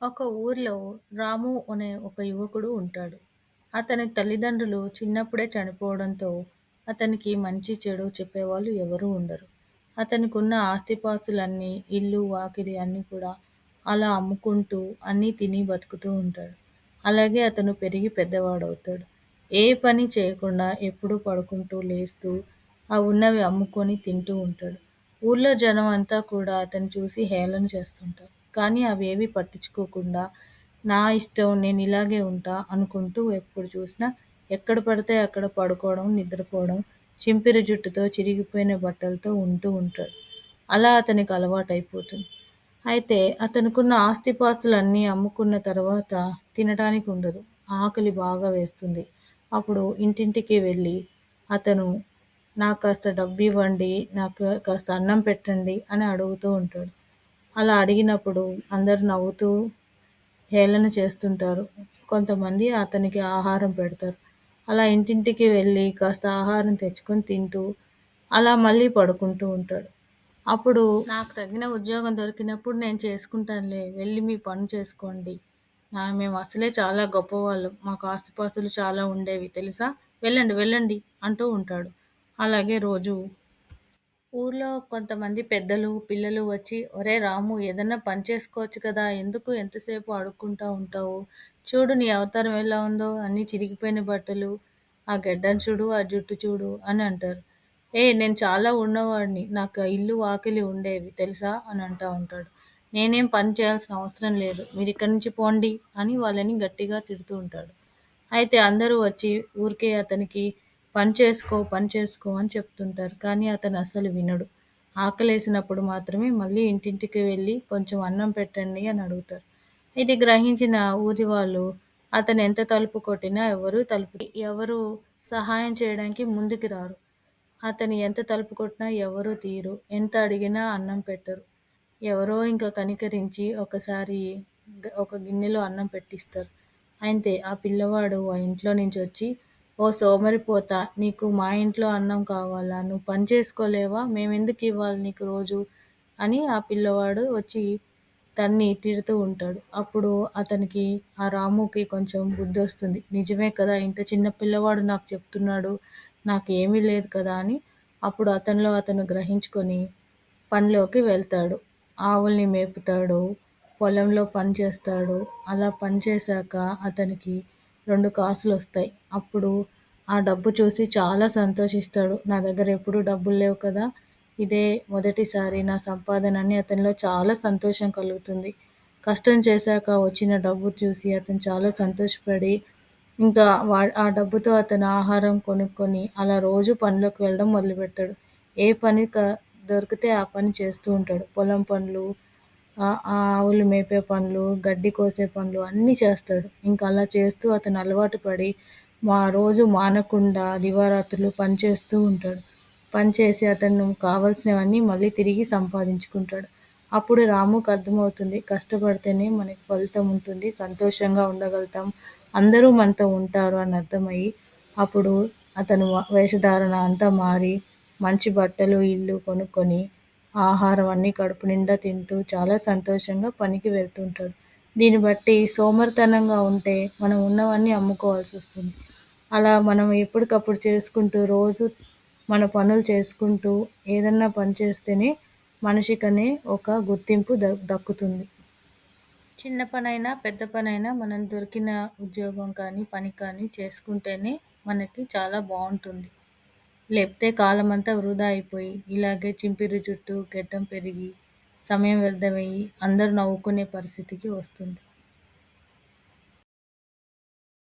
ఒక ఊర్లో రాము అనే ఒక యువకుడు ఉంటాడు. అతని తల్లిదండ్రులు చిన్నప్పుడే చనిపోవడంతో అతనికి మంచి చెడు చెప్పేవాళ్ళు ఎవరూ ఉండరు. అతనికున్న ఆస్తిపాస్తులన్నీ ఇల్లు, వాకిలి అన్నీ కూడా అలా అమ్ముకుంటూ అన్నీ తిని బతుకుతూ ఉంటాడు. అలాగే అతను పెరిగి పెద్దవాడవుతాడు. ఏ పని చేయకుండా ఎప్పుడూ పడుకుంటూ లేస్తూ ఆ ఉన్నవి అమ్ముకొని తింటూ ఉంటాడు. ఊర్లో జనం అంతా కూడా అతన్ని చూసి హేళన చేస్తుంటారు. కానీ అవేవి పట్టించుకోకుండా నా ఇష్టం నేను ఇలాగే ఉంటా అనుకుంటూ ఎప్పుడు చూసినా ఎక్కడ పడితే అక్కడ పడుకోవడం, నిద్రపోవడం, చింపిరి జుట్టుతో చిరిగిపోయిన బట్టలతో ఉంటూ ఉంటాడు. అలా అతనికి అలవాటైపోతుంది. అయితే అతనుకున్న ఆస్తిపాస్తులన్నీ అమ్ముకున్న తర్వాత తినడానికి ఉండదు. ఆకలి బాగా వేస్తుంది. అప్పుడు ఇంటింటికి వెళ్ళి అతను నాకు కాస్త డబ్బు ఇవ్వండి నాకు కాస్త అన్నం పెట్టండి అని అడుగుతూ ఉంటాడు. అలా అడిగినప్పుడు అందరూ నవ్వుతూ హేళన చేస్తుంటారు. కొంతమంది అతనికి ఆహారం పెడతారు. అలా ఇంటింటికి వెళ్ళి కాస్త ఆహారం తెచ్చుకొని తింటూ అలా మళ్ళీ పడుకుంటూ ఉంటాడు. అప్పుడు నాకు తగిన ఉద్యోగం దొరికినప్పుడు నేను చేసుకుంటానులే వెళ్ళి మీ పని చేసుకోండి. నా మేము అసలే చాలా గొప్పవాళ్ళం. మాకు ఆస్తిపాస్తులు చాలా ఉండేవి తెలుసా? వెళ్ళండి వెళ్ళండి అంటూ ఉంటాడు. అలాగే రోజు ఊర్లో కొంతమంది పెద్దలు, పిల్లలు వచ్చి ఒరేయ్ రాము ఏదన్నా పని చేసుకోవచ్చు కదా ఎందుకు ఎంతసేపు అడుక్కుంటా ఉంటావు? చూడు నీ అవతారం ఎలా ఉందో అన్నీ చిరిగిపోయిన బట్టలు, ఆ గెడ్డం చూడు, ఆ జుట్టు చూడు అని అంటారు. ఏయ్ నేను చాలా ఉన్నవాడిని. నాకు ఇల్లు, వాకిలి ఉండేవి తెలుసా అని అంటా ఉంటాడు. నేనేం పని చేయాల్సిన అవసరం లేదు. మీరు ఇక్కడి నుంచి పోండి అని వాళ్ళని గట్టిగా తిడుతూ ఉంటాడు. అయితే అందరూ వచ్చి ఊరికే అతనికి పని చేసుకో పని చేసుకో అని చెప్తుంటారు. కానీ అతను అసలు వినడు. ఆకలేసినప్పుడు మాత్రమే మళ్ళీ ఇంటింటికి వెళ్ళి కొంచెం అన్నం పెట్టండి అని అడుగుతారు. ఇది గ్రహించిన ఊరి వాళ్ళు అతను ఎంత తలుపు కొట్టినా ఎవరు తలుపు ఎవరు సహాయం చేయడానికి ముందుకు రారు. అతను ఎంత తలుపు కొట్టినా ఎవరు తీయరు. ఎంత అడిగినా అన్నం పెట్టరు. ఎవరో ఇంకా కనికరించి ఒకసారి ఒక గిన్నెలో అన్నం పెట్టిస్తారు. అయితే ఆ పిల్లవాడు ఆ ఇంట్లో నుంచి వచ్చి ఓ సోమరిపోతా నీకు మా ఇంట్లో అన్నం కావాలా? నువ్వు పని చేసుకోలేవా? మేమెందుకు ఇవ్వాలి నీకు రోజు అని ఆ పిల్లవాడు వచ్చి తన్ని తిడుతూ ఉంటాడు. అప్పుడు అతనికి ఆ రాముకి కొంచెం బుద్ధి వస్తుంది నిజమే కదా ఇంత చిన్న పిల్లవాడు నాకు చెప్తున్నాడు. నాకు ఏమీ లేదు కదా అని అప్పుడు అతనిలో అతను గ్రహించుకొని పనిలోకి వెళ్తాడు. ఆవుల్ని మేపుతాడు. పొలంలో పని చేస్తాడు. అలా పని చేశాక అతనికి రెండు కాసులు వస్తాయి. అప్పుడు ఆ డబ్బు చూసి చాలా సంతోషిస్తాడు. నా దగ్గర ఎప్పుడూ డబ్బులు లేవు కదా ఇదే మొదటిసారి నా సంపాదన అని అతనిలో చాలా సంతోషం కలుగుతుంది. కష్టం చేశాక వచ్చిన డబ్బు చూసి అతను చాలా సంతోషపడి ఇంకా వా ఆ డబ్బుతో అతను ఆహారం కొనుక్కొని అలా రోజు పనిలోకి వెళ్ళడం మొదలుపెడతాడు. ఏ పని క దొరికితే ఆ పని చేస్తూ ఉంటాడు. పొలం పనులు, ఆవులు మేపే పనులు, గడ్డి కోసే పనులు అన్నీ చేస్తాడు. ఇంకా అలా చేస్తూ అతను అలవాటు పడి మా రోజు మానకుండా దివారాత్రులు పని చేస్తూ ఉంటాడు. పని చేసి అతను కావలసినవన్నీ మళ్ళీ తిరిగి సంపాదించుకుంటాడు. అప్పుడు రాముకు అర్థమవుతుంది కష్టపడితేనే మనకి ఫలితం ఉంటుంది. సంతోషంగా ఉండగలుగుతాం. అందరూ మనతో ఉంటారు అని అర్థమయ్యి అప్పుడు అతను వేషధారణ అంతా మారి మంచి బట్టలు, ఇల్లు కొనుక్కొని ఆహారం అన్నీ కడుపు నిండా తింటూ చాలా సంతోషంగా పనికి వెళ్తుంటాడు. దీన్ని బట్టి సోమరితనంగా ఉంటే మనం ఉన్నవన్నీ అమ్ముకోవాల్సి వస్తుంది. అలా మనం ఎప్పటికప్పుడు చేసుకుంటూ రోజు మన పనులు చేసుకుంటూ ఏదన్నా పని చేస్తేనే మనిషికనే ఒక గుర్తింపు ద దక్కుతుంది. చిన్న పనైనా పెద్ద పనైనా మనం దొరికిన ఉద్యోగం కానీ పని కానీ చేసుకుంటేనే మనకి చాలా బాగుంటుంది. లేకపోతే కాలమంతా వృధా అయిపోయి ఇలాగే చింపిరి జుట్టు, గెడ్డం పెరిగి సమయం వ్యర్థమయ్యి అందరూ నవ్వుకునే పరిస్థితికి వస్తుంది.